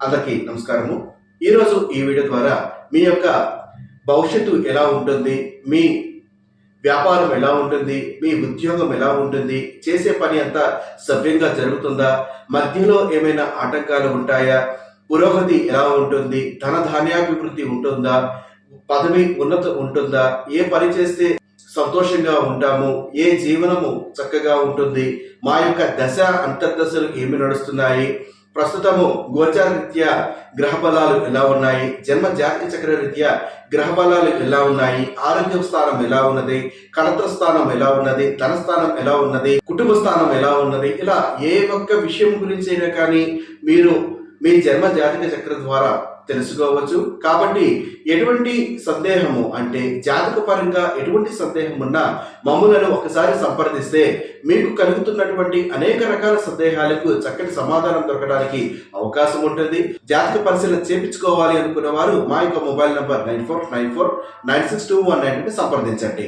అందరికీ నమస్కారము. ఈరోజు ఈ వీడియో ద్వారా మీ యొక్క భవిష్యత్తు ఎలా ఉంటుంది మీ వ్యాపారం ఎలా ఉంటుంది మీ ఉద్యోగం ఎలా ఉంటుంది చేసే పని అంతా సవ్యంగా జరుగుతుందా మధ్యలో ఏమైనా ఆటంకాలు ఉంటాయా పురోగతి ఎలా ఉంటుంది ధన ధాన్యాభివృద్ధి ఉంటుందా పదవి ఉన్నత ఉంటుందా ఏ పని చేస్తే సంతోషంగా ఉంటాము ఏ జీవనము చక్కగా ఉంటుంది మా యొక్క దశ అంతర్దశలు ఏమి నడుస్తున్నాయి ప్రస్తుతము గోచార రీత్యా గ్రహ బలాలు ఎలా ఉన్నాయి? జన్మ జాతక చక్ర రీత్యా గ్రహబలాలు ఎలా ఉన్నాయి? ఆరోగ్య స్థానం ఎలా ఉన్నది? కలత్ర స్థానం ఎలా ఉన్నది? ధన స్థానం ఎలా ఉన్నది? కుటుంబ స్థానం ఎలా ఉన్నది? ఇలా ఏ ఒక్క విషయం గురించి అయినా కానీ మీరు మీ జన్మ జాతక చక్రం ద్వారా తెలుసుకోవచ్చు. కాబట్టి ఎటువంటి సందేహము అంటే జాతక పరంగా ఎటువంటి సందేహం ఉన్నా మమ్మలను ఒకసారి సంప్రదిస్తే మీకు కలుగుతున్నటువంటి అనేక రకాల సందేహాలకు చక్కటి సమాధానం దొరకడానికి అవకాశం ఉంటుంది. జాతక పరిశీలన చేపించుకోవాలి అనుకున్న వారు మా యొక్క mobile number nine four nine four nine six two one nine సంప్రదించండి.